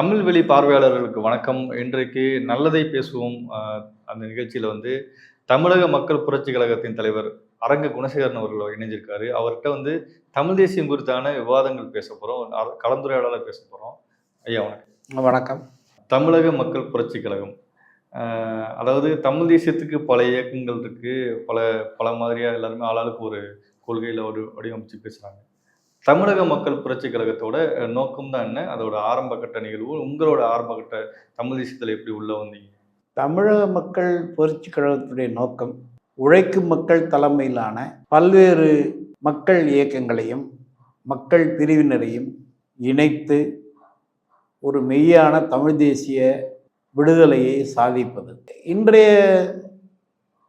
தமிழ் வெளி பார்வையாளர்களுக்கு வணக்கம். இன்றைக்கு நல்லதை பேசுவோம். அந்த நிகழ்ச்சியில வந்து தமிழக மக்கள் புரட்சி கழகத்தின் தலைவர் அரங்க குணசேகரன் அவர்கள் இணைஞ்சிருக்காரு. அவர்கிட்ட வந்து தமிழ் தேசியம் குறித்தான விவாதங்கள் பேச போறோம். அர- கலந்துரையாடலை பேச போறோம். ஐயா வணக்கம். வணக்கம். தமிழக மக்கள் புரட்சி கழகம். அதாவது தமிழ் தேசியத்துக்கு பல இயக்கங்கள் இருக்கு. பல பல மாதிரியா எல்லாருமே ஆளாளுக்கு ஒரு கொள்கையில ஒரு வடிவமைச்சு பேசுறாங்க. தமிழக மக்கள் புரட்சி கழகத்தோட நோக்கம் தான் என்ன? அதோட ஆரம்ப கட்ட நிகழ்வு உங்களோட ஆரம்ப கட்ட தமிழ் எப்படி உள்ள வந்தீங்க? தமிழக மக்கள் புரட்சி கழகத்துடைய நோக்கம் உழைக்கும் மக்கள் தலைமையிலான பல்வேறு மக்கள் இயக்கங்களையும் மக்கள் பிரிவினரையும் இணைத்து ஒரு மெய்யான தமிழ் தேசிய விடுதலையை சாதிப்பது. இன்றைய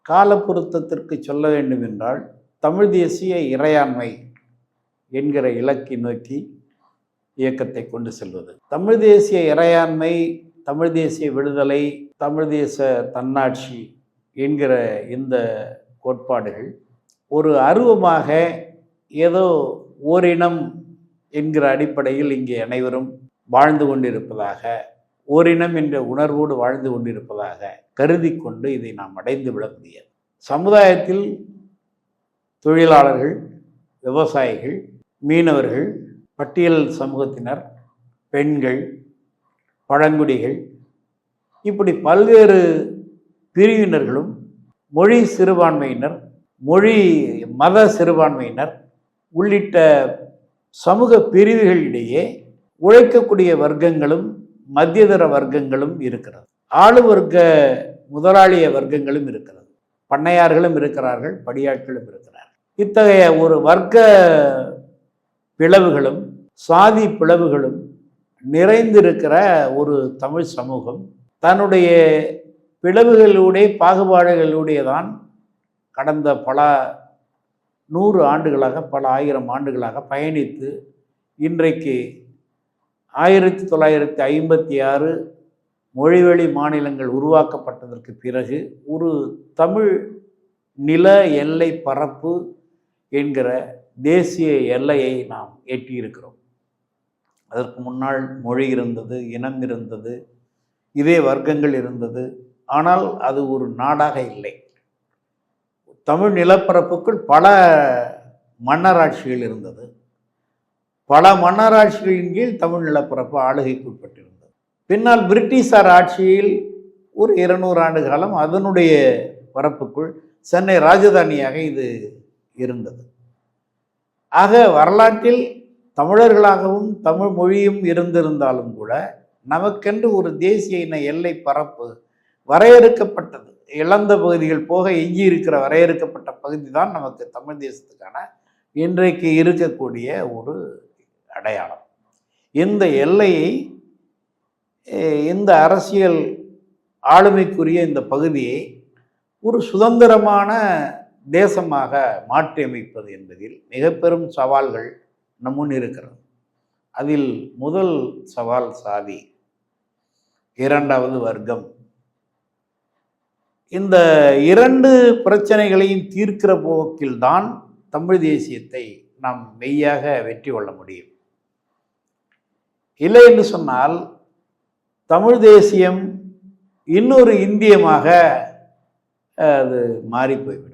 கால பொருத்தத்திற்கு சொல்ல வேண்டும் என்றால் தமிழ் தேசிய இறையாண்மை என்கிற இலக்கை நோக்கி இயக்கத்தை கொண்டு செல்வது. தமிழ் தேசிய இறையாண்மை தமிழ் தேசிய விடுதலை தமிழ் தேச தன்னாட்சி என்கிற இந்த கோட்பாடுகள் ஒரு அருவமாக ஏதோ ஓரினம் என்கிற அடிப்படையில் இங்கே அனைவரும் வாழ்ந்து கொண்டிருப்பதாக ஓரினம் என்ற உணர்வோடு வாழ்ந்து கொண்டிருப்பதாக கருதி கொண்டு இதை நாம் அடைந்து விட முடியாது. சமுதாயத்தில் தொழிலாளர்கள் விவசாயிகள் மீனவர்கள் பட்டியல் சமூகத்தினர் பெண்கள் பழங்குடிகள் இப்படி பல்வேறு பிரிவினர்களும் மொழி சிறுபான்மையினர் மொழி மத சிறுபான்மையினர் உள்ளிட்ட சமூக பிரிவுகளிடையே உழைக்கக்கூடிய வர்க்கங்களும் மத்தியதர வர்க்கங்களும் இருக்கிறது. ஆளு வர்க்க முதலாளிய வர்க்கங்களும் இருக்கிறது. பண்ணையார்களும் இருக்கிறார்கள் படியாட்களும் இருக்கிறார்கள். இத்தகைய ஒரு வர்க்க பிளவுகளும் சாதி பிளவுகளும் நிறைந்திருக்கிற ஒரு தமிழ் சமூகம். தன்னுடைய பிளவுகளூடே பாகுபாடுகளூடே தான் கடந்த பல நூறு ஆண்டுகளாக பல ஆயிரம் ஆண்டுகளாக பயணித்து இன்றைக்கு ஆயிரத்தி தொள்ளாயிரத்தி ஐம்பத்தி ஆறு மொழிவெளி மாநிலங்கள் உருவாக்கப்பட்டதற்கு பிறகு ஒரு தமிழ் நில எல்லை பரப்பு என்கிற தேசிய எல்லையை நாம் எட்டியிருக்கிறோம். அதற்கு முன்னால் மொழி இருந்தது இனம் இருந்தது இதே வர்க்கங்கள் இருந்தது. ஆனால் அது ஒரு நாடாக இல்லை. தமிழ் நிலப்பரப்புக்குள் பல மன்னராட்சிகள் இருந்தது. பல மன்னராட்சிகளின் கீழ் தமிழ் நிலப்பரப்பு ஆளுகைக்குட்பட்டிருந்தது பின்னால் பிரிட்டிஷார் ஆட்சியில் ஒரு இருநூறு ஆண்டு காலம் அதனுடைய பரப்புக்குள் சென்னை ராஜதானியாக இது இருந்தது. ஆக வரலாற்றில் தமிழர்களாகவும் தமிழ் மொழியும் இருந்திருந்தாலும் கூட நமக்கென்று ஒரு தேசிய இன எல்லை பரப்பு வரையறுக்கப்பட்டது. இழந்த பகுதிகள் போக எஞ்சி இருக்கிற வரையறுக்கப்பட்ட பகுதி தான் நமக்கு தமிழ் தேசத்துக்கான இன்றைக்கு இருக்கக்கூடிய ஒரு அடையாளம். இந்த எல்லையை இந்த அரசியல் ஆளுமைக்குரிய இந்த பகுதியை ஒரு சுதந்திரமான தேசமாக மாற்றியமைப்பது என்பதில் மிக பெரும் சவால்கள் நம் முன் இருக்கிறது. அதில் முதல் சவால் சாதி இரண்டாவது வர்க்கம். இந்த இரண்டு பிரச்சனைகளையும் தீர்க்கிற போக்கில்தான் தமிழ் தேசியத்தை நாம் மெய்யாக வெற்றி கொள்ள முடியும். இல்லை என்று சொன்னால் தமிழ் தேசியம் இன்னொரு இந்தியமாக அது மாறி போய்விடும்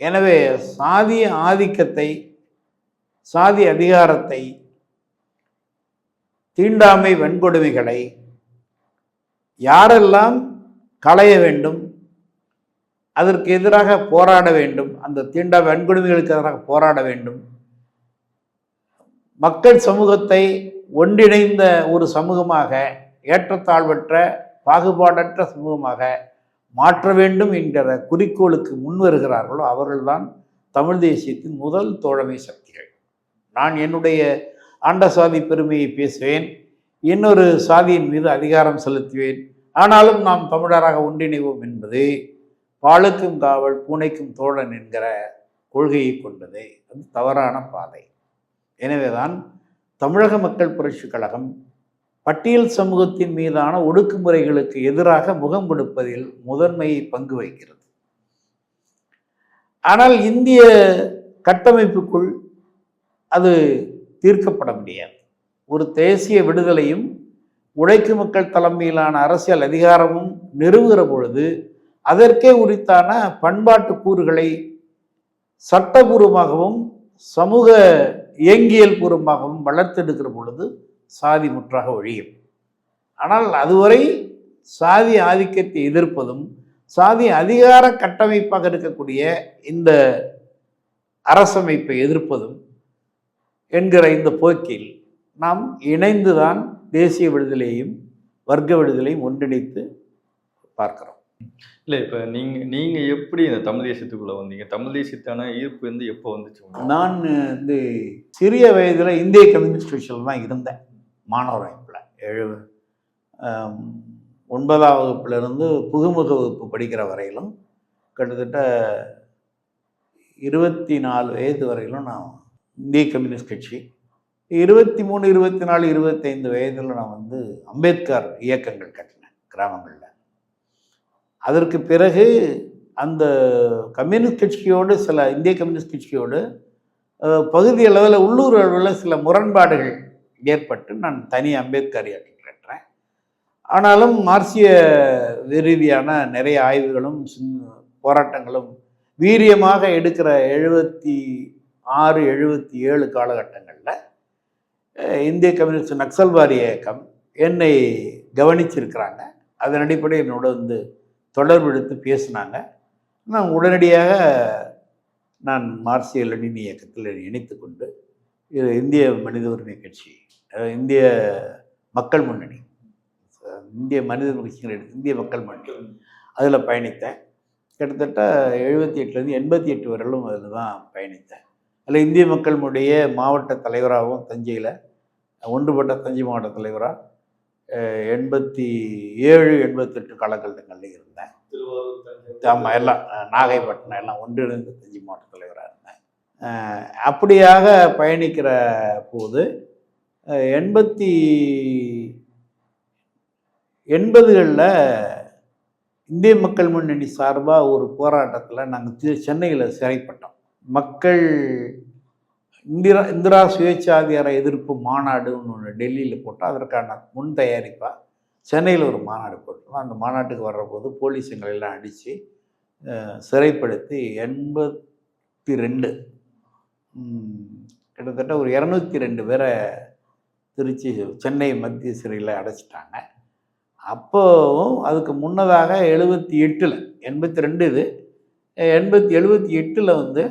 எனவே சாதி ஆதிக்கத்தை சாதி அதிகாரத்தை தீண்டாமை வன்கொடுமைகளை யாரெல்லாம் களைய வேண்டும் அதற்கு எதிராக போராட வேண்டும் அந்த தீண்டா வன்கொடுமைகளுக்கு எதிராக போராட வேண்டும். மக்கள் சமூகத்தை ஒன்றிணைந்த ஒரு சமூகமாக ஏற்றத்தாழ்வற்ற பாகுபாடற்ற சமூகமாக மாற்ற வேண்டும் என்கிற குறிக்கோளுக்கு முன் வருகிறார்களோ அவர்கள்தான் தமிழ் தேசியத்தின் முதல் தோழமை சக்திகள். நான் என்னுடைய ஆண்ட சாதி பெருமையை பேசுவேன் இன்னொரு சாதியின் மீது அதிகாரம் செலுத்துவேன். ஆனாலும் நாம் தமிழராக ஒன்றிணைவோம் என்பது பாலுக்கும் காவல் பூனைக்கும் தோழன் என்கிற கொள்கையை கொண்டது. அது தவறான பாதை. எனவேதான் தமிழக மக்கள் புரட்சி கழகம் பட்டியல் சமூகத்தின் மீதான ஒடுக்குமுறைகளுக்கு எதிராக முகம் கொடுப்பதில் முதன்மை பங்கு வகிக்கிறது. ஆனால் இந்திய கட்டமைப்புக்குள் அது தீர்க்கப்பட முடியாது. ஒரு தேசிய விடுதலையும் உழைக்கும் மக்கள் தலைமையிலான அரசியல் அதிகாரமும் நிறுவுகிற பொழுது அதற்கே உரித்தான பண்பாட்டு கூறுகளை சட்டபூர்வமாகவும் சமூக இயங்கியல் பூர்வமாகவும் வளர்த்தெடுக்கிற பொழுது சாதி முற்றாக ஒழியும். ஆனால் அதுவரை சாதி ஆதிக்கத்தை எதிர்ப்பதும் சாதி அதிகார கட்டமைப்பாக இருக்கக்கூடிய இந்த அரசமைப்பை எதிர்ப்பதும் என்கிற இந்த போக்கில் நாம் இணைந்துதான் தேசிய விடுதலையையும் வர்க்க விடுதலையும் ஒன்றிணைத்து பார்க்கிறோம். இல்லை இப்போ நீங்க நீங்க எப்படி இந்த தமிழ் தேசியத்துக்குள்ள வந்தீங்க? தமிழ் தேசியத்தான ஈர்ப்பு வந்து எப்போ வந்துச்சு? நான் வந்து சிறிய வயதில் இந்திய கம்யூனிஸ்ட் தான் இருந்தேன். மாணவர் அமைப்பில் எழு ஒன்பதாம் வகுப்புலேருந்து புகுமுக வகுப்பு படிக்கிற வரையிலும் கிட்டத்தட்ட இருபத்தி நாலு வயது வரையிலும் நான் இந்திய கம்யூனிஸ்ட் கட்சி இருபத்தி மூணு இருபத்தி நாலு இருபத்தைந்து வயதில் நான் வந்து அம்பேத்கர் இயக்கங்கள் கட்டினேன் கிராமங்களில். அதற்கு பிறகு அந்த கம்யூனிஸ்ட் கட்சியோடு சில இந்திய கம்யூனிஸ்ட் கட்சியோடு பகுதி அளவில் உள்ளூர் அளவில் சில முரண்பாடுகள் ஏற்பட்டு நான் தனி அம்பேத்கர் இயக்கம் ஆனாலும் மார்க்சிய ரீதியான நிறைய ஆய்வுகளும் போராட்டங்களும் வீரியமாக எடுக்கிற எழுபத்தி ஆறு எழுபத்தி ஏழு காலகட்டங்களில் இந்திய கம்யூனிஸ்ட் நக்சல்வாரி இயக்கம் என்னை கவனிச்சிருக்கிறாங்க. அதன் அடிப்படையில் என்னோட வந்து தொடர்பு எடுத்து பேசினாங்க. நான் உடனடியாக நான் மார்க்சிய லெனின் இயக்கத்தில் இணைத்து கொண்டு இந்திய மனித உரிமை கட்சி இந்திய மக்கள் முன்னணி. இந்திய மனித கட்சிகள் இந்திய மக்கள் முன்னணி. அதில் பயணித்தேன். கிட்டத்தட்ட எழுபத்தி எட்டுலேருந்து எண்பத்தி எட்டு வரையிலும் அதில் தான் பயணித்தேன். அதில் இந்திய மக்கள் முடைய மாவட்ட தலைவராகவும் தஞ்சையில் ஒன்றுபட்ட தஞ்சை மாவட்ட தலைவராக எண்பத்தி ஏழு எண்பத்தெட்டு காலகட்டங்களில் இருந்தேன். ஆமாம் எல்லாம் நாகைப்பட்டினம் எல்லாம் ஒன்றிணைந்த தஞ்சை மாவட்ட தலைவராக இருந்தேன். அப்படியாக பயணிக்கிற போது எண்பத்தி எண்பதுகளில் இந்திய மக்கள் முன்னணி சார்பாக ஒரு போராட்டத்தில் நாங்கள் சென்னையில் சிறைப்பட்டோம் மக்கள் இந்திரா இந்திரா சுயேட்சாதிகார எதிர்ப்பு மாநாடுன்னு ஒன்று டெல்லியில் போட்டோம். அதற்கான முன் தயாரிப்பாக சென்னையில் ஒரு மாநாடு போட்டோம். அந்த மாநாட்டுக்கு வர்றபோது போலீஸ் எங்களை எல்லாம் அடித்து சிறைப்படுத்தி எண்பத்தி ரெண்டு கிட்டத்தட்ட ஒரு இரநூத்தி ரெண்டு பேரை திருச்சி சென்னை மத்திய சிறையில் அடைச்சிட்டாங்க. அப்போவும் அதுக்கு முன்னதாக எழுபத்தி எட்டில் எண்பத்தி ரெண்டு இது எண்பத்தி எழுபத்தி எட்டில் வந்து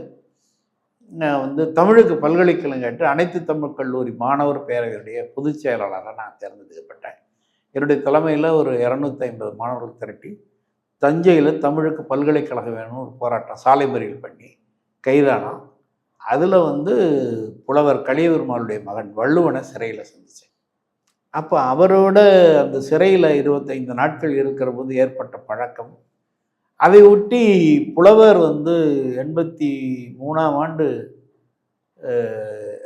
நான் வந்து தமிழுக்கு பல்கலைக்கழகம் கேட்டு அனைத்து தமிழ் கல்லூரி மாணவர் பேரவையுடைய பொதுச் செயலாளராக நான் தேர்ந்தெடுக்கப்பட்டேன். என்னுடைய தலைமையில் ஒரு இரநூத்தி ஐம்பது மாணவர்கள் திரட்டி தஞ்சையில் தமிழுக்கு பல்கலைக்கழகம் வேணும்னு ஒரு போராட்டம் சாலை மறியல் பண்ணி கைதானோம். அதில் வந்து புலவர் கலியபெருமாளுடைய மகன் வள்ளுவனை சிறையில் சந்தித்தேன் அப்போ அவரோட அந்த சிறையில் இருபத்தைந்து நாட்கள் இருக்கிற போது ஏற்பட்ட பழக்கம். அதை ஒட்டி புலவர் வந்து எண்பத்தி மூணாம் ஆண்டு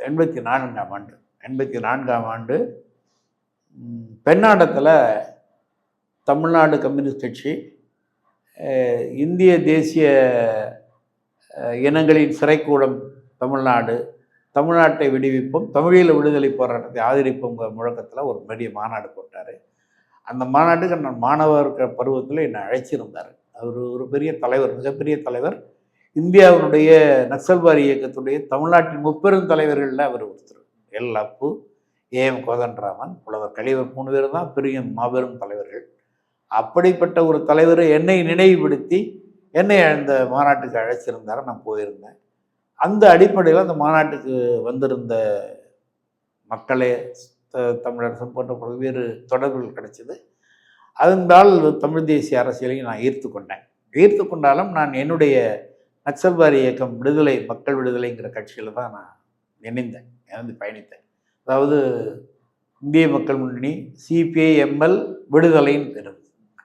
எண்பத்தி நான்காம் ஆண்டு எண்பத்தி நான்காம் ஆண்டு பெண்ணாடத்தில் தமிழ்நாடு கம்யூனிஸ்ட் கட்சி இந்திய தேசிய இனங்களின் சிறைக்கூடம் தமிழ்நாடு தமிழ்நாட்டை விடுவிப்போம் தமிழீழ விடுதலை போராட்டத்தை ஆதரிப்போங்கிற முழக்கத்தில் ஒரு பெரிய மாநாடு போட்டார். அந்த மாநாட்டுக்கு நான் மாணவர் பருவத்தில் என்னை அழைச்சிருந்தார். அவர் ஒரு பெரிய தலைவர் மிகப்பெரிய தலைவர். இந்தியாவினுடைய நக்சல்வாரி இயக்கத்துடைய தமிழ்நாட்டின் முப்பெரும் தலைவர்களில் அவர் ஒருத்தர். எல். அப்பு ஏஎம் கோதண்டராமன் புலவர் கலைவர் மூணு பேர் தான் பெரிய மாபெரும் தலைவர்கள். அப்படிப்பட்ட ஒரு தலைவர் என்னை நினைவுபடுத்தி என்னை அந்த மாநாட்டுக்கு அழைச்சிருந்தார். நான் போயிருந்தேன். அந்த அடிப்படையில் அந்த மாநாட்டுக்கு வந்திருந்த மக்களே த- தமிழரசன் போன்ற பல்வேறு தொடர்புகள் கிடைச்சிது. அதனால் தமிழ் தேசிய அரசியலையும் நான் ஈர்த்து கொண்டேன். ஈர்த்து கொண்டாலும் நான் என்னுடைய நக்சல்வாரி இயக்கம் விடுதலை மக்கள் விடுதலைங்கிற கட்சியில் தான் நான் இணைந்தேன் இணைந்து பயணித்தேன். அதாவது இந்திய மக்கள் முன்னணி சிபிஐஎம்எல் விடுதலைன்னு பெரும்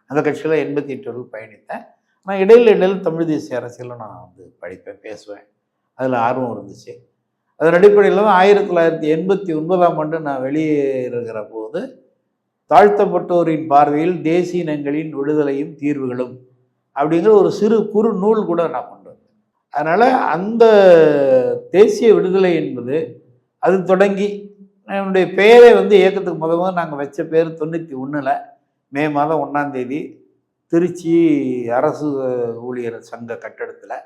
அந்த கட்சியில் எண்பத்தி எட்டு வரைக்கும் பயணித்தேன். ஆனால் இடையில இடையில் தமிழ் தேசிய அரசியலில் நான் வந்து படிப்பேன் பேசுவேன். அதில் ஆர்வம் இருந்துச்சு. அதன் அடிப்படையில் தான் ஆயிரத்தி தொள்ளாயிரத்தி எண்பத்தி ஒன்பதாம் ஆண்டு நான் வெளியேறுகிற போது தாழ்த்தப்பட்டோரின் பார்வையில் தேசிய இனங்களின் விடுதலையும் தீர்வுகளும் அப்படிங்கிற ஒரு சிறு குறு நூல் கூட நான் கொண்டு வந்தேன். அதனால் அந்த தேசிய விடுதலை என்பது அது தொடங்கி என்னுடைய பெயரை வந்து இயக்கத்துக்கு முத முதல் நாங்கள் வச்ச பேர் தொண்ணூற்றி ஒன்றில் மே மாதம் ஒன்றாந்தேதி திருச்சி அரசு ஊழியர் சங்க கட்டடத்தில்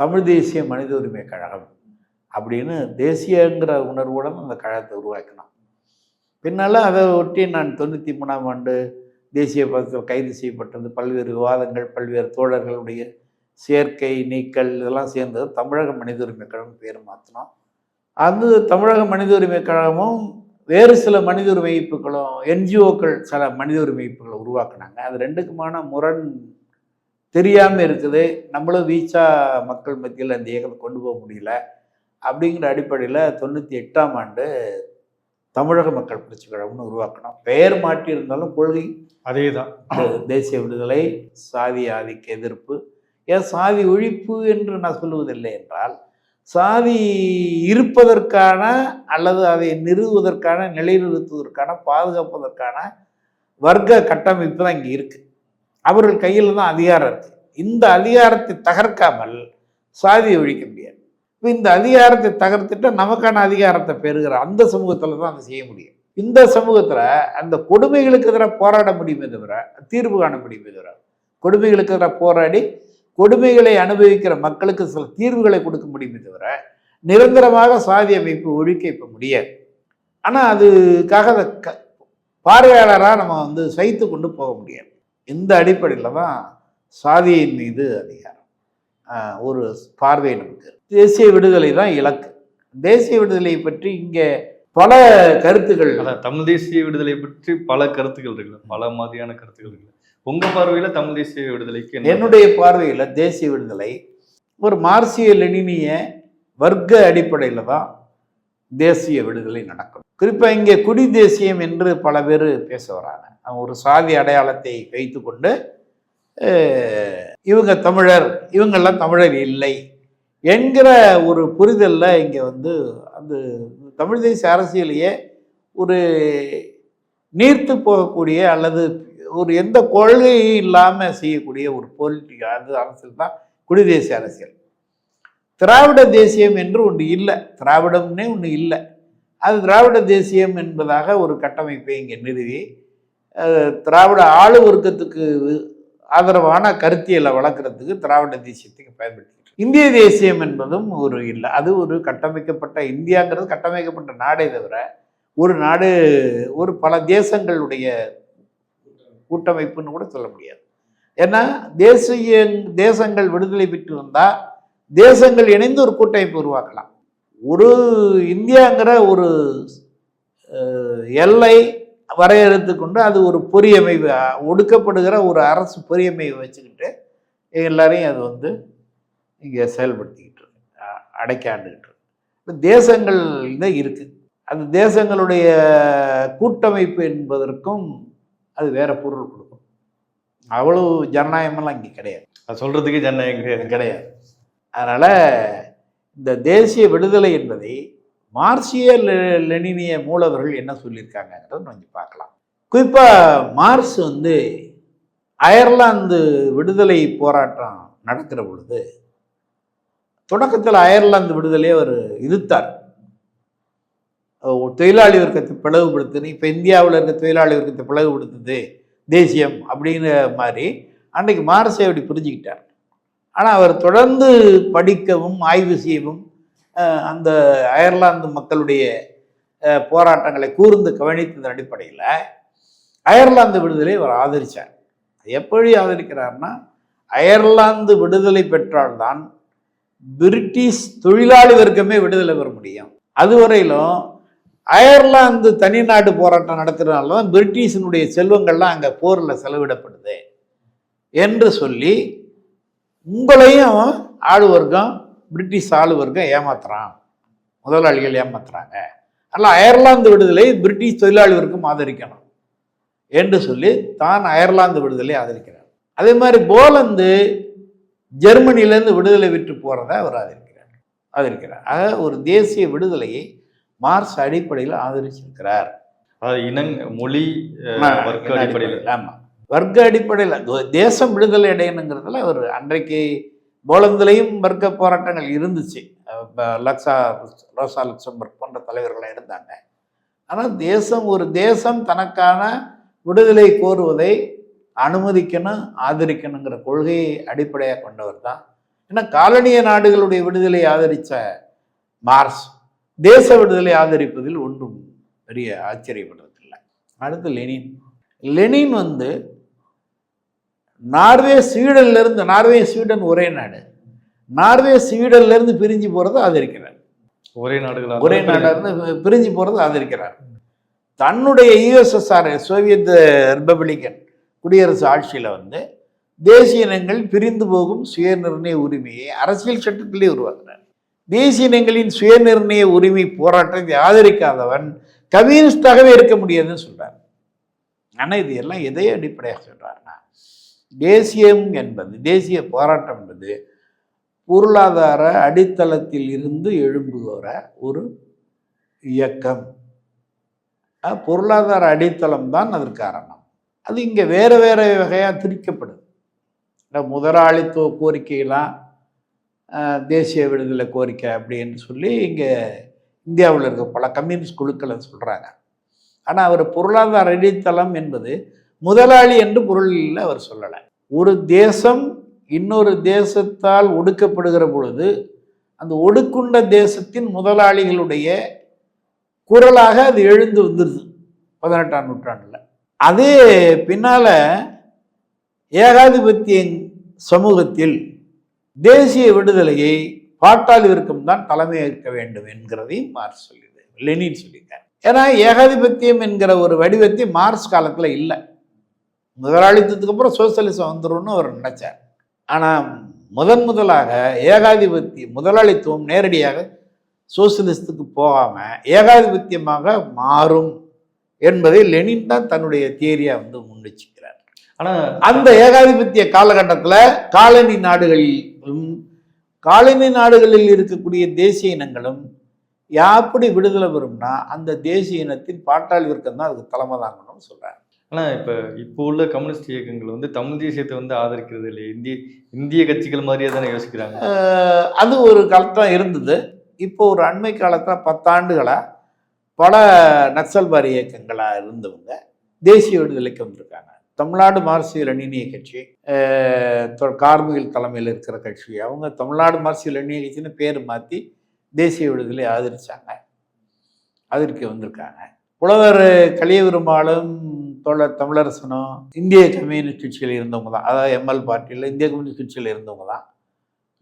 தமிழ் தேசிய மனித உரிமை கழகம் அப்படின்னு தேசியங்கிற உணர்வுடன் அந்த கழகத்தை உருவாக்கினோம் பின்னால் அதை ஒட்டி நான் தொண்ணூற்றி மூணாம் ஆண்டு தேசிய பதத்தில் கைது செய்யப்பட்டது. பல்வேறு விவாதங்கள் பல்வேறு தோழர்களுடைய சேர்க்கை நீக்கல் இதெல்லாம் சேர்ந்தது தமிழக மனித உரிமை கழகம் பேர் மாற்றினோம் அது தமிழக மனித உரிமை கழகமும் வேறு சில மனித உரிமை அமைப்புகளும் என்ஜிஓக்கள் சில மனித உரிமை அமைப்புகளை உருவாக்குனாங்க. அது ரெண்டுக்குமான முரண் தெரியாமல் இருக்குது. நம்மளும் வீச்சா மக்கள் மத்தியில் அந்த இயக்கத்தை கொண்டு போக முடியல. அப்படிங்கிற அடிப்படையில் தொண்ணூற்றி எட்டாம் ஆண்டு தமிழக மக்கள் புரட்சி கழகம்னு உருவாக்கணும். பெயர் மாற்றியிருந்தாலும் கொள்கை. அதே தான் தேசிய விடுதலை சாதி ஆதிக்க எதிர்ப்பு. ஏன் சாதி ஒழிப்பு என்று நான் சொல்லுவதில்லை என்றால் சாதி இருப்பதற்கான அல்லது அதை நிறுவுவதற்கான நிலைநிறுத்துவதற்கான பாதுகாப்பதற்கான வர்க்க கட்டமைப்பு தான் இங்கே இருக்கு. அவர்கள் கையில் தான் அதிகாரம் இருக்குது இந்த அதிகாரத்தை தகர்க்காமல் சாதியை ஒழிக்க முடியாது. இப்போ இந்த அதிகாரத்தை தகர்த்துட்டு நமக்கான அதிகாரத்தை பெறுகிற அந்த சமூகத்தில் தான் அதை செய்ய முடியும். இந்த சமூகத்தில் அந்த கொடுமைகளுக்கு எதிராக போராட முடியுமே தவிர தீர்வு காண முடியுமே தவிர கொடுமைகளுக்கு எதிராக போராடி கொடுமைகளை அனுபவிக்கிற மக்களுக்கு சில தீர்வுகளை கொடுக்க முடியுமே தவிர நிரந்தரமாக சாதி அமைப்பு ஒழிக்க இப்போ முடியாது. ஆனால் அதுக்காக அதை க பார்வையாளராக நம்ம வந்து சைத்து கொண்டு போக முடியாது. இந்த அடிப்படையில் தான் சாதியின் மீது அதிகாரம் ஒரு பார்வை நமக்கு இருக்கு. தேசிய விடுதலை தான் இலக்கு. தேசிய விடுதலை பற்றி இங்கே பல கருத்துக்கள் தமிழ் தேசிய விடுதலை பற்றி பல கருத்துக்கள் இருக்குல்ல பல மாதிரியான கருத்துக்கள் இருக்குல்ல உங்க பார்வையில தமிழ் தேசிய விடுதலைக்கு என்ன என்னுடைய பார்வையில் தேசிய விடுதலை ஒரு மார்க்சிய லெனினிய வர்க்க அடிப்படையில் தான் தேசிய விடுதலை நடக்கும். குறிப்பாக இங்கே குடி தேசியம் என்று பல பேர் பேச வராங்க. ஒரு சாதி அடையாளத்தை வைத்துக்கொண்டு கொண்டு இவங்க தமிழர் இவங்கெல்லாம் தமிழர் இல்லை என்கிற ஒரு புரிதலில் இங்கே வந்து அந்த தமிழ் தேசிய அரசியலையே ஒரு நீர்த்து போகக்கூடிய அல்லது ஒரு எந்த கொள்கையும் இல்லாமல் செய்யக்கூடிய ஒரு பொலிட்டிக் அது அரசியல் தான் குடிதேசிய அரசியல். திராவிட தேசியம் என்று ஒன்று இல்லை திராவிடம்னே ஒன்று இல்லை. அது திராவிட தேசியம் என்பதாக ஒரு கட்டமைப்பை இங்கே நிறுவி திராவிட ஆளு வர்க்கத்துக்கு ஆதரவான கருத்தியலை வளர்க்குறதுக்கு திராவிட தேசியத்துக்கு பயன்படுத்திக்கிட்டு இந்திய தேசியம் என்பதும் ஒரு இல்லை. அது ஒரு கட்டமைக்கப்பட்ட இந்தியாங்கிறது கட்டமைக்கப்பட்ட நாடே தவிர ஒரு நாடு ஒரு பல தேசங்களுடைய கூட்டமைப்புன்னு கூட சொல்ல முடியாது. ஏன்னா தேசிய தேசங்கள் விடுதலை பெற்று வந்தால் தேசங்கள் இணைந்து ஒரு கூட்டமைப்பு உருவாக்கலாம். ஒரு இந்தியாங்கிற ஒரு எல்லை வரையறுத்து கொண்டு அது ஒரு பொறியமைவு ஒடுக்கப்படுகிற ஒரு அரசு பொறியமைவை வச்சுக்கிட்டு எல்லாரையும் அது வந்து இங்கே செயல்படுத்திக்கிட்டு இருக்கு. அடைக்காண்டுக்கிட்டு இருக்கு. இப்ப தேசங்கள் தான் இருக்குது அந்த தேசங்களுடைய கூட்டமைப்பு என்பதற்கும் அது வேற பொருள் கொடுக்கும். அவ்வளவு ஜனநாயகமெல்லாம் இங்கே கிடையாது. அது சொல்றதுக்கே ஜனநாயகம் கிடையாது. அதனால் இந்த தேசிய விடுதலை என்பதை மார்சிய லெ- லெனினிய மூலவர்கள் என்ன சொல்லியிருக்காங்கன்றத கொஞ்சம் பார்க்கலாம். குறிப்பாக மார்ஸ் வந்து அயர்லாந்து விடுதலை போராட்டம் நடக்கிற பொழுது தொடக்கத்தில் அயர்லாந்து விடுதலையை அவர் இருத்தார் தொழிலாளி வர்க்கத்தை பிளவுபடுத்துன்னு இப்போ இந்தியாவில் இருக்க தொழிலாளி வர்க்கத்தை பிளவுபடுத்துது தேசியம் அப்படிங்கிற மாதிரி அன்னைக்கு மார்க்ஸை அப்படி புரிஞ்சுக்கிட்டார். ஆனால் அவர் தொடர்ந்து படிக்கவும் ஆய்வு செய்யவும் அந்த அயர்லாந்து மக்களுடைய போராட்டங்களை கூர்ந்து கவனித்ததன் அடிப்படையில் அயர்லாந்து விடுதலை அவர் ஆதரித்தார் எப்படி ஆதரிக்கிறார்னா அயர்லாந்து விடுதலை பெற்றால்தான் பிரிட்டிஷ் தொழிலாளி வர்க்கமே விடுதலை பெற முடியும். அதுவரையிலும் அயர்லாந்து தனி நாட்டு போராட்டம் நடத்துகிறனால தான் பிரிட்டிஷினுடைய செல்வங்கள்லாம் அங்கே போரில் செலவிடப்படுது. என்று சொல்லி உங்களையும் ஆளு வர்க்கம் பிரிட்டிஷ் ஆளு வர்க்கம் ஏமாத்துறான். முதலாளிகள் ஏமாத்துறாங்க. அதனால் அயர்லாந்து விடுதலை பிரிட்டிஷ் தொழிலாளி வர்க்கம் ஆதரிக்கணும். என்று சொல்லி தான் அயர்லாந்து விடுதலை ஆதரிக்கிறார். அதே மாதிரி போலந்து ஜெர்மனியிலேருந்து விடுதலை விட்டு போகிறத அவர் ஆதரிக்கிறார். ஆதரிக்கிறார். ஆக ஒரு தேசிய விடுதலையை மார்க்ஸ் அடிப்படையில் ஆதரிச்சிருக்கிறார். இனங் மொழி வர்க்க அடிப்படையில். ஆமா. வர்க்க அடிப்படையில். தேசம் விடுதலை அடையணுங்கிறதுல அவர் அன்றைக்கு போலந்துலேயும் வர்க்க போராட்டங்கள் இருந்துச்சு. லக்ஸா ரோசா லுக்சம்பர்க் போன்ற தலைவர்களாக இருந்தாங்க ஆனால் தேசம் ஒரு தேசம் தனக்கான விடுதலை கோருவதை அனுமதிக்கணும் ஆதரிக்கணுங்கிற கொள்கையை அடிப்படையாக கொண்டவர் தான். ஏன்னா காலனிய நாடுகளுடைய விடுதலை ஆதரித்த மார்ஸ் தேச விடுதலை ஆதரிப்பதில் ஒன்றும் பெரிய ஆச்சரியப்படுறதில்லை அடுத்து லெனின். லெனின் வந்து நார்வே ஸ்வீடன்ல இருந்து நார்வே ஸ்வீடன் ஒரே நாடு. நார்வே ஸ்வீடன்ல இருந்து பிரிஞ்சு போறதை ஆதரிக்கிறார். ஒரே நாடுகளா ஒரே நாடா இருந்து பிரிஞ்சு போறதை ஆதரிக்கிறார். தன்னுடைய யுஎஸ்எஸ்ஆர் சோவியத் ரிப்பப்ளிக்கன் குடியரசு ஆட்சியில வந்து தேசிய இனங்கள் பிரிந்து போகும் சுயநிர்ணய உரிமையை அரசியல் சட்டத்திலே உருவாக்குறார். தேசிய இனங்களின் சுயநிர்ணய உரிமை போராட்டத்தை ஆதரிக்காதவன் கம்யூனிஸ்டாகவே இருக்க முடியாதுன்னு சொல்றார். ஆனா இது எல்லாம் எதை அடிப்படையாக சொல்றாருன்னா தேசியம் என்பது தேசிய போராட்டம் என்பது பொருளாதார அடித்தளத்தில் இருந்து எழும்புகிற ஒரு இயக்கம். பொருளாதார அடித்தளம் தான் அதற்கு காரணம். அது இங்கே வேறு வேறு வகையாக திரிக்கப்படுது இந்த முதலாளித்துவ கோரிக்கையெல்லாம் தேசிய விடுதலை கோரிக்கை அப்படின்னு சொல்லி இங்கே இந்தியாவில் இருக்க பல கம்யூனிஸ்ட் குழுக்களை சொல்கிறாங்க ஆனால் அவர் பொருளாதார அடித்தளம் என்பது முதலாளி என்று பொருளில் அவர் சொல்லலை. ஒரு தேசம் இன்னொரு தேசத்தால் ஒடுக்கப்படுகிற பொழுது அந்த ஒடுக்குண்ட தேசத்தின் முதலாளிகளுடைய குரலாக அது எழுந்து வந்துடுது பதினெட்டாம் நூற்றாண்டில். அதே பின்னால் ஏகாதிபத்திய சமூகத்தில் தேசிய விடுதலையை பாட்டாளி வர்க்கம் தான் தலைமை ஏற்க வேண்டும் என்கிறதையும் மார்ஸ் சொல்லிது லெனின் சொல்லியிருக்கார். ஏன்னா ஏகாதிபத்தியம் என்கிற ஒரு வடிவத்தை மார்ஸ் காலத்தில் இல்லை. முதலாளித்தத்துக்கு அப்புறம் சோசியலிசம் வந்துரும்னு அவர் நினைச்சார். ஆனால் முதன் முதலாக ஏகாதிபத்திய முதலாளித்துவம் நேரடியாக சோசியலிசத்துக்கு போகாமல் ஏகாதிபத்தியமாக மாறும் என்பதை லெனின் தான் தன்னுடைய தியரியா வந்து முன்வச்சுக்கிறார். ஆனா அந்த ஏகாதிபத்திய காலகட்டத்தில் காலனி நாடுகளிலும் காலனி நாடுகளில் இருக்கக்கூடிய தேசிய இனங்களும் எப்படி விடுதலை பெறும்னா அந்த தேசிய இனத்தின் பாட்டாளி வர்க்கம் தான் அதுக்கு தலைமை தாங்கணும்னு சொல்றாரு ஆனால் இப்போ இப்போ உள்ள கம்யூனிஸ்ட் இயக்கங்கள் வந்து தமிழ் தேசியத்தை வந்து ஆதரிக்கிறது இல்லை இந்திய இந்திய கட்சிகள் மாதிரியே தானே யோசிக்கிறாங்க. அது ஒரு காலத்தான் இருந்தது. இப்போ ஒரு அண்மை காலத்தில் பத்தாண்டுகளாக பல நக்சல்வாரி இயக்கங்களாக இருந்தவங்க தேசிய விடுதலைக்கு வந்திருக்காங்க தமிழ்நாடு மார்க்சிய லெனினிய கட்சி அஹ் கார்மிகள் தலைமையில் இருக்கிற கட்சி அவங்க தமிழ்நாடு மார்க்சிய லெனினிய கட்சின்னு பேர் மாற்றி தேசிய விடுதலை ஆதரித்தாங்க அதற்கு வந்திருக்காங்க. புலவர் கலியபெருமாளும் தோழர் தமிழரசனும் இந்திய கம்யூனிஸ்ட் கட்சியில் இருந்தவங்க தான் அதாவது எம்எல் பார்ட்டியில் இந்திய கம்யூனிஸ்ட் கட்சியில் இருந்தவங்க தான்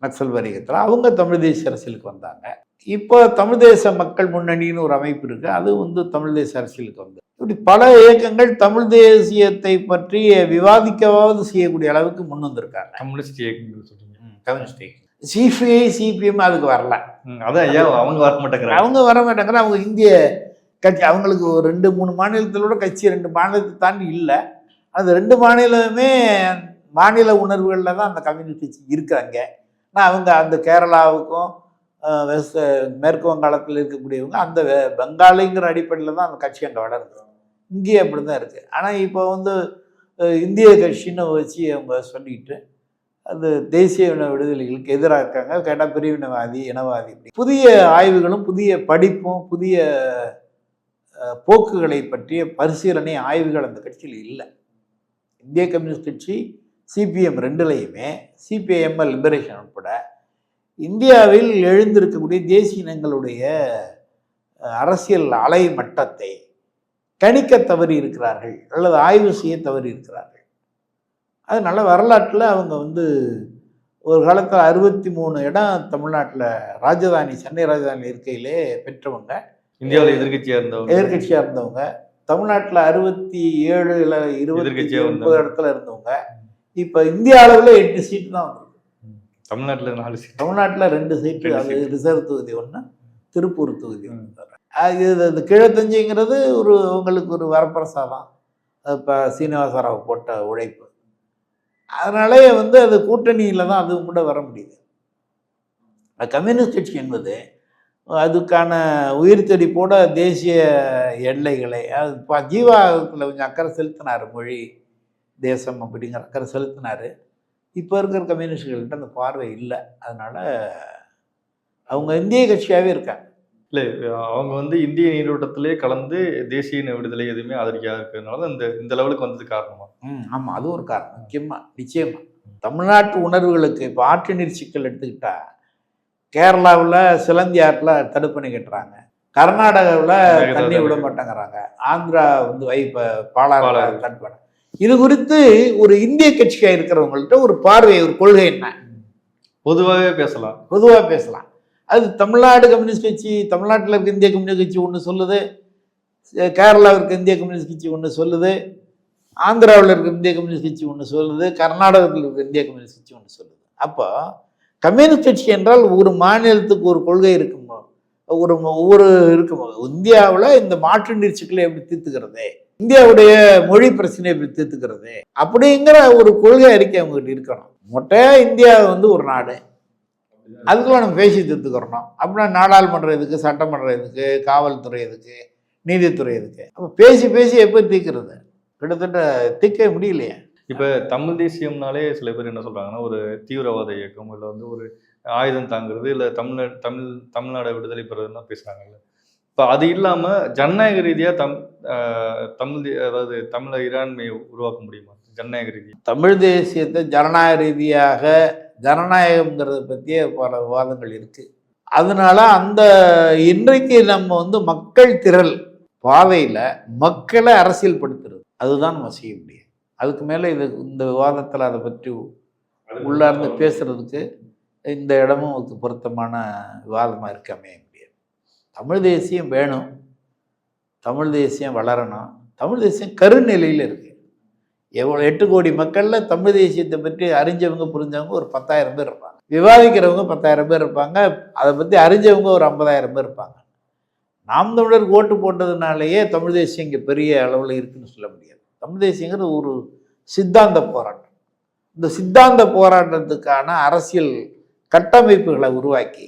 நக்சல் வணிகத்தில் அவங்க தமிழ் தேசிய அரசியலுக்கு வந்தாங்க. இப்போ தமிழ் தேச மக்கள் முன்னணின்னு ஒரு அமைப்பு இருக்கு. அது வந்து தமிழ் தேச அரசியலுக்கு வந்து இப்படி பல இயக்கங்கள் தமிழ் தேசியத்தை பற்றி விவாதிக்கவாவது செய்யக்கூடிய அளவுக்கு முன் வந்திருக்காங்க. கம்யூனிஸ்ட் இயக்கங்கள் சொல்றீங்க. கம்யூனிஸ்ட் சிபிஐ சிபிஎம் அதுக்கு வரல. அதான் ஐயா அவங்க வர மாட்டேங்கிறாங்க அவங்க வர மாட்டாங்க அவங்க இந்திய கட்சி அவங்களுக்கு ஒரு ரெண்டு மூணு மாநிலத்திலோட கட்சி ரெண்டு மாநிலத்தை தாண்டி இல்லை. அந்த ரெண்டு மாநிலமே மாநில உணர்வுகளில் தான் அந்த கம்யூனிஸ்ட் கட்சி இருக்கிறாங்க ஆனால் அவங்க அந்த கேரளாவுக்கும் வெஸ்ட் மேற்கு வங்காளத்தில் இருக்கக்கூடியவங்க அந்த பெங்காலிங்கிற அடிப்படையில் தான் அந்த கட்சி அங்கே வளருது. இங்கேயே அப்படி தான் இருக்குது ஆனால் இப்போ வந்து இந்திய கட்சின்னு வச்சு அவங்க சொல்லிட்டு அது தேசிய இன விடுதலைகளுக்கு எதிராக இருக்காங்க. கேட்டால் பிரிவினவாதி இனவாதி. புதிய ஆய்வுகளும் புதிய படிப்பும் புதிய போக்குகளை பற்றிய பரிசீலனை ஆய்வுகள் அந்த கட்சியில் இல்லை. இந்திய கம்யூனிஸ்ட் கட்சி சிபிஎம் ரெண்டுலேயுமே சிபிஐஎம்எல் லிபரேஷன் உட்பட இந்தியாவில் எழுந்திருக்கக்கூடிய தேசிய இனங்களுடைய அரசியல் அலை மட்டத்தை கணிக்க தவறி இருக்கிறார்கள் அல்லது ஆய்வு செய்ய தவறி இருக்கிறார்கள். அதனால வரலாற்றில் அவங்க வந்து ஒரு காலத்தில் அறுபத்தி மூணு இடம் தமிழ்நாட்டில் ராஜதானி சென்னை ராஜதானி இருக்கையிலே பெற்றவங்க. இந்தியாவில் எதிர்க்கட்சியா இருந்தவங்க? எதிர்கட்சியாக இருந்தவங்க. தமிழ்நாட்டில் அறுபத்தி ஏழு இல்லை இருபத்தி வந்தவங்க. இடத்துல இருந்தவங்க. இப்போ இந்திய அளவில் எட்டு சீட்டு தான் வந்திருக்கு. தமிழ்நாட்டுல நாலு சீட் தமிழ்நாட்டில் ரெண்டு சீட்டு அது ரிசர்வ் தொகுதி ஒன்று திருப்பூர் தொகுதி. ஒன்று அது இது இந்த கிழத்தஞ்சிங்கிறது ஒரு உங்களுக்கு ஒரு வரப்பிரசாதம். இப்போ சீனிவாசராவ் போட்ட உழைப்பு. அதனாலே வந்து அது கூட்டணியில் தான் அதுவும் கூட வர முடியுது. கம்யூனிஸ்ட் கட்சி என்பது அதுக்கான உயிர் போட தேசிய எல்லைகளை அது இப்போ ஜீவா அதுல கொஞ்சம் அக்கறை செலுத்தினார் மொழி தேசம் அப்படிங்கிற அக்கறை செலுத்தினார். இப்போ இருக்கிற கம்யூனிஸ்டுகள்கிட்ட அந்த பார்வை இல்லை. அதனால் அவங்க இந்திய கட்சியாகவே இருக்காங்க. இல்லை அவங்க வந்து இந்திய நீரோட்டத்திலே கலந்து தேசிய விடுதலை எதுவுமே ஆதரிக்காத இருக்கிறதுனால தான் இந்த இந்த லெவலுக்கு வந்தது காரணமா? ம் ஆமாம் அது ஒரு காரணம். முக்கியமாக நிச்சயமாக தமிழ்நாட்டு உணர்வுகளுக்கு இப்போ ஆற்று நீர் சிக்கல் எடுத்துக்கிட்டா கேரளாவில் சிலந்தியாற்றில் தடுப்பணை கட்டுறாங்க. கர்நாடகாவில் தண்ணி விட. மாட்டேங்கிறாங்க. ஆந்திரா வந்து வை பாலாறு. தடுப்பணை. இது குறித்து ஒரு இந்திய கட்சியாக இருக்கிறவங்கள்ட்ட ஒரு பார்வை ஒரு கொள்கை என்ன? பொதுவாகவே பேசலாம். பொதுவாக பேசலாம். அது தமிழ்நாடு கம்யூனிஸ்ட் கட்சி தமிழ்நாட்டில் இருக்க இந்திய கம்யூனிஸ்ட் கட்சி ஒன்று சொல்லுது. கேரளாவில் இருக்க இந்திய கம்யூனிஸ்ட் கட்சி ஒன்று சொல்லுது. ஆந்திராவில் இருக்க இந்திய கம்யூனிஸ்ட் கட்சி ஒன்று சொல்லுது. கர்நாடகத்தில் இருக்க இந்திய கம்யூனிஸ்ட் கட்சி ஒன்று சொல்லுது. அப்போ கம்யூனிஸ்ட் கட்சி என்றால் ஒரு மாநிலத்துக்கு ஒரு கொள்கை இருக்குமோ? ஒரு ஒவ்வொரு இருக்குமோ? இந்தியாவில் இந்த மாற்று நீர் எப்படி தீர்த்துக்கிறது? இந்தியாவுடைய மொழி பிரச்சனை எப்படி தீர்த்துக்கிறது? அப்படிங்கிற ஒரு கொள்கை அறிக்கை அவங்ககிட்ட இருக்கணும். மொட்டையா இந்தியா வந்து ஒரு நாடு. அதுக்குள்ள நம்ம பேசி தீர்த்துக்கிறோம் அப்படின்னா நாடாளுமன்றம் எதுக்கு? சட்டமன்றம் எதுக்கு? காவல்துறை எதுக்கு? நீதித்துறை எதுக்கு? அப்போ பேசி பேசி எப்போ தீர்க்கிறது? கிட்டத்தட்ட தீர்க்க முடியலையே. இப்போ தமிழ் தேசியம்னாலே சில பேர் என்ன சொல்கிறாங்கன்னா ஒரு தீவிரவாத இயக்கம் இல்லை வந்து ஒரு ஆயுதம் தாங்குறது இல்லை தமிழ் தமிழ் தமிழ்நாடு விடுதலை பெறுறதுன்னு பேசுகிறாங்கல்ல இப்போ அது இல்லாமல் ஜனநாயக ரீதியாக தம் தமிழ் அதாவது தமிழ இராண்மையை உருவாக்க முடியுமா? ஜனநாயக ரீதியாக தமிழ் தேசியத்தை ஜனநாயக ரீதியாக ஜனநாயகம்ங்கிறத பற்றிய பல விவாதங்கள் இருக்குது அதனால அந்த இன்றைக்கு நம்ம வந்து மக்கள் திரள் பாதையில் மக்களை அரசியல் படுத்துறது அதுதான் நம்ம செய்ய முடியும். அதுக்கு மேலே இது இந்த விவாதத்தில் அதை பற்றி உள்ளார்ந்து பேசுறதுக்கு இந்த இடமும் அதுக்கு பொருத்தமான விவாதமாக இருக்க அமைய முடியாது தமிழ் தேசியம் வேணும். தமிழ் தேசியம் வளரணும். தமிழ் தேசியம் கருநிலையில் இருக்கு. எவ்வளோ எட்டு கோடி மக்களில் தமிழ் தேசியத்தை பற்றி அறிஞ்சவங்க புரிஞ்சவங்க ஒரு பத்தாயிரம் பேர் இருப்பாங்க. விவாதிக்கிறவங்க பத்தாயிரம் பேர் இருப்பாங்க. அதை பற்றி அறிஞ்சவங்க ஒரு ஐம்பதாயிரம் பேர் இருப்பாங்க. நாம் தமிழருக்கு ஓட்டு போட்டதுனாலேயே தமிழ் தேசியம் இங்கே பெரிய அளவில் இருக்குன்னு சொல்ல முடியாது. தமிழ் தேசியங்கிறது ஒரு சித்தாந்த போராட்டம். இந்த சித்தாந்த போராட்டத்துக்கான அரசியல் கட்டமைப்புகளை உருவாக்கி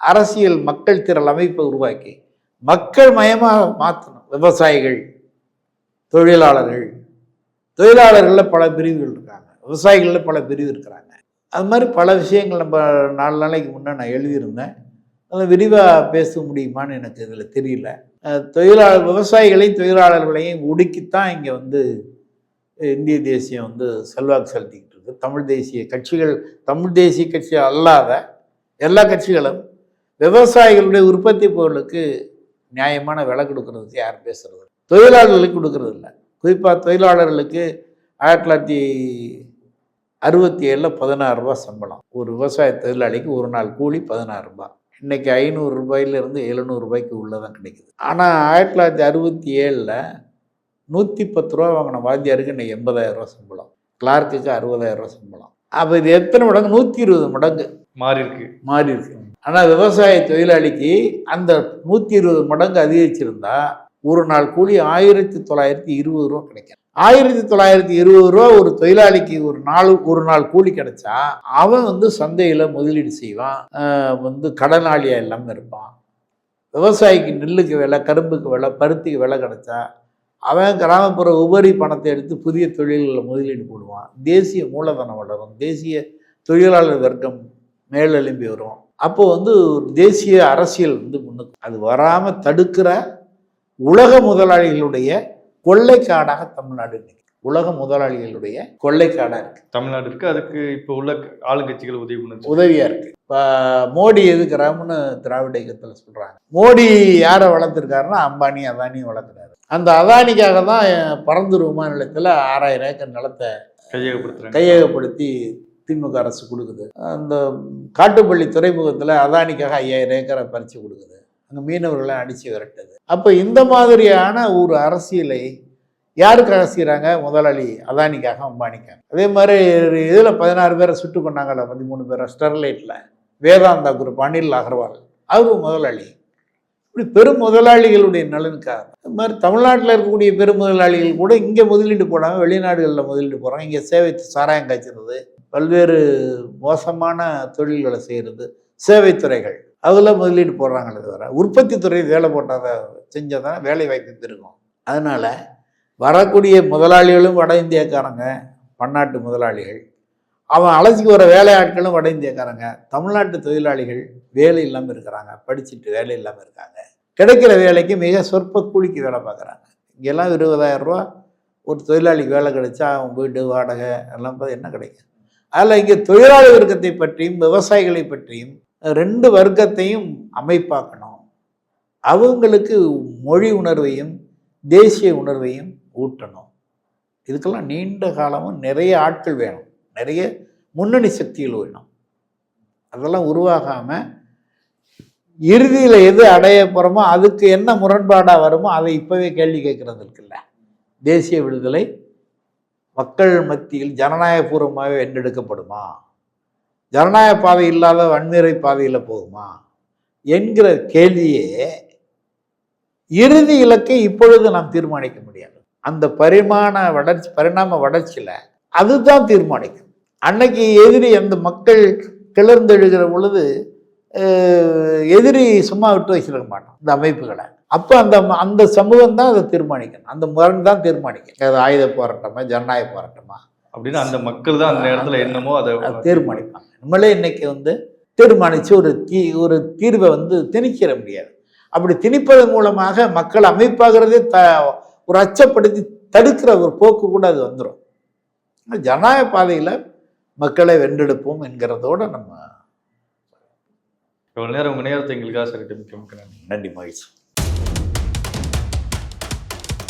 அரசியல் மக்கள் திரள் அமைப்பை உருவாக்கி மக்கள் மயமாக மாற்றணும் விவசாயிகள் தொழிலாளர்கள் தொழிலாளர்களில் பல பிரிவுகள் இருக்காங்க. விவசாயிகளில் பல பிரிவு இருக்கிறாங்க. அது மாதிரி பல விஷயங்கள் நம்ம நாலு நாளைக்கு முன்னே நான் எழுதியிருந்தேன். அதை விரிவாக பேச முடியுமான்னு எனக்கு இதில் தெரியல. தொழிலாளர் விவசாயிகளையும் தொழிலாளர்களையும் ஒடுக்கித்தான் இங்கே வந்து இந்திய தேசியம் வந்து செல்வாக்கு செலுத்திக்கிட்டு இருக்கு. தமிழ் தேசிய கட்சிகள் தமிழ் தேசிய கட்சி அல்லாத எல்லா கட்சிகளும் விவசாயிகளுடைய உற்பத்தி பொருளுக்கு நியாயமான விலை கொடுக்கறதுக்கு யார் பேசுறது? தொழிலாளர்களுக்கு கொடுக்கறது இல்லை. குறிப்பாக தொழிலாளர்களுக்கு ஆயிரத்தி தொள்ளாயிரத்தி அறுபத்தி ஏழில் பதினாறுரூபா சம்பளம். ஒரு விவசாய தொழிலாளிக்கு ஒரு நாள் கூலி பதினாறு ரூபாய் இன்னைக்கு ஐநூறு ரூபாயிலிருந்து எழுநூறு ரூபாய்க்கு உள்ளதான் கிடைக்குது. ஆனால் ஆயிரத்தி தொள்ளாயிரத்தி அறுபத்தி ஏழில் நூற்றி பத்து ரூபா வாங்கின வாத்தியாருக்கு இன்னைக்கு எண்பதாயிரம் ரூபா சம்பளம். கிளார்க்குக்கு அறுபதாயிரம் ரூபா சம்பளம். அப்போ இது எத்தனை மடங்கு? நூற்றி இருபது மடங்கு. மாறி இருக்கு மாறி இருக்கு ஆனால் விவசாய தொழிலாளிக்கு அந்த நூற்றி இருபது மடங்கு அதிகரிச்சிருந்தா ஒரு நாள் கூலி ஆயிரத்தி தொள்ளாயிரத்தி இருபது ரூபா கிடைக்கும். ஆயிரத்தி தொள்ளாயிரத்தி இருபது ரூபா ஒரு தொழிலாளிக்கு ஒரு நாள் ஒரு நாள் கூலி கிடைச்சா அவன் வந்து சந்தையில் முதலீடு செய்வான். வந்து கடனாளியாக இல்லாமல் இருப்பான். விவசாயிக்கு நெல்லுக்கு விலை கரும்புக்கு விலை பருத்திக்கு விலை கிடைச்சா அவன் கிராமப்புற உபரி பணத்தை எடுத்து புதிய தொழில்களில் முதலீடு போடுவான். தேசிய மூலதனம் வளரும். தேசிய தொழிலாளர் வர்க்கம் மேலெலும்பி வரும். அப்போ வந்து ஒரு தேசிய அரசியல் வந்து முன்னுக்கு அது வராமல் தடுக்கிற உலக முதலாளிகளுடைய கொள்ளைக்காடாக தமிழ்நாடு உலக முதலாளிகளுடைய கொள்ளைக்காடாக இருக்கு. தமிழ்நாடு இருக்கு. அதுக்கு இப்போ உள்ள ஆளுங்கட்சிகள் உதவி பண்ணுச்சு உதவியா இருக்கு. இப்போ மோடி எதுக்குறாமுன்னு திராவிட இயக்கத்தில் சொல்றாங்க. மோடி யாரை வளர்த்துருக்காருன்னா அம்பானி அதானி வளர்க்குறாரு அந்த அதானிக்காக தான் பறந்தூர் விமான நிலையத்தில் ஆறாயிரம் ஏக்கர் நிலத்தை கையகப்படுத்துறாங்க. கையகப்படுத்தி திமுக அரசு கொடுக்குது. அந்த காட்டுப்பள்ளி துறைமுகத்தில் அதானிக்காக ஐயாயிரம் ஏக்கரை பறித்து கொடுக்குது. அங்கே மீனவர்களை அடித்து விரட்டுது. அப்போ இந்த மாதிரியான ஒரு அரசியலை யாருக்காக செய்கிறாங்க முதலாளி அதானிக்காக அம்பானிக்காக. அதே மாதிரி இதில் பதினாறு பேரை சுட்டு கொண்டாங்கல்ல பதிமூணு பேரை ஸ்டெர்லைட்டில் வேதாந்தா குரூப் அனில் அகர்வால். அவரும் முதலாளி. இப்படி பெரும் முதலாளிகளுடைய நலனுக்காக. அது மாதிரி தமிழ்நாட்டில் இருக்கக்கூடிய பெரும் முதலாளிகள் கூட இங்கே முதலீடு போடாமல் வெளிநாடுகளில் முதலீடு போகிறாங்க இங்கே சேவை சாராயம் காய்ச்சிறது பல்வேறு மோசமான தொழில்களை செய்கிறது சேவைத்துறைகள் அதில் முதலீடு போடுறாங்களே தவிர உற்பத்தி துறை வேலை போட்டாத செஞ்சால் தான் வேலை வாய்ப்பு இருக்கும் அதனால் வரக்கூடிய முதலாளிகளும் வட இந்தியக்காரங்க பன்னாட்டு முதலாளிகள் அவன் அழைச்சிக்கு வர வேலையாட்களும் வட இந்தியக்காரங்க தமிழ்நாட்டு தொழிலாளிகள் வேலை இல்லாமல் இருக்கிறாங்க படிச்சுட்டு வேலை இல்லாமல் இருக்காங்க. கிடைக்கிற வேலைக்கு மிக சொற்ப கூலிக்கு வேலை பார்க்குறாங்க. இங்கெல்லாம் இருபதாயிரம் ரூபா ஒரு தொழிலாளிக்கு வேலை கிடைச்சா அவன் வீடு வாடகை எல்லாம் பார்த்து என்ன கிடைக்கும்? அதில் இங்கே தொழிலாளி வர்க்கத்தை பற்றியும் விவசாயிகளை பற்றியும் ரெண்டு வர்க்கத்தையும் அமைப்பாக்கணும். அவங்களுக்கு மொழி உணர்வையும் தேசிய உணர்வையும் ஊட்டணும். இதுக்கெல்லாம் நீண்ட காலமும் நிறைய ஆட்கள் வேணும். நிறைய முன்னணி சக்திகள் வேணும். அதெல்லாம் உருவாகாமல் இறுதியில் எது அடைய போகிறோமோ அதுக்கு என்ன முரண்பாடாக வருமோ அதை இப்போவே கேள்வி கேட்குறது இருக்குல்ல. தேசிய விடுதலை மக்கள் மத்தியில் ஜனநாயகபூர்வமாகவே வென்றெடுக்கப்படுமா? ஜனநாயக பாதை இல்லாத வன்முறை பாதையில் போகுமா என்கிற கேள்வியே இறுதி இலக்கை இப்பொழுது நாம் தீர்மானிக்க முடியாது. அந்த பரிமாண வளர்ச்சி பரிணாம வளர்ச்சியில் அதுதான் தீர்மானிக்கும். அன்னைக்கு எதிரி அந்த மக்கள் கிளர்ந்தெழுகிற பொழுது எதிரி சும்மா விட்டு வச்சிருக்க மாட்டோம் இந்த அமைப்புகளை. அப்போ அந்த அந்த சமூகம் தான் அதை தீர்மானிக்கணும் அந்த முரண் தான் தீர்மானிக்கணும் அது ஆயுத போராட்டமா ஜனநாயக போராட்டமா? அப்படின்னு அந்த மக்கள் தான் அந்த நேரத்துல என்னமோ அதை தீர்மானிப்பாங்க. நம்மளே இன்னைக்கு வந்து தீர்மானித்து ஒரு தீ ஒரு தீர்வை வந்து திணிக்கிற முடியாது. அப்படி திணிப்பதன் மூலமாக மக்கள் அமைப்பாகிறதே த ஒரு அச்சப்படுத்தி தடுக்கிற ஒரு போக்கு கூட அது வந்துடும் ஜனநாயக பாதையில் மக்களை வென்றெடுப்போம் என்கிறதோட நம்ம இவ்வளவு நேரம் உங்க நேரத்தை எங்களுக்காக சரிட்டு மிக்க மிக்க நன்றி. நன்றி மகிழ்ச்சி.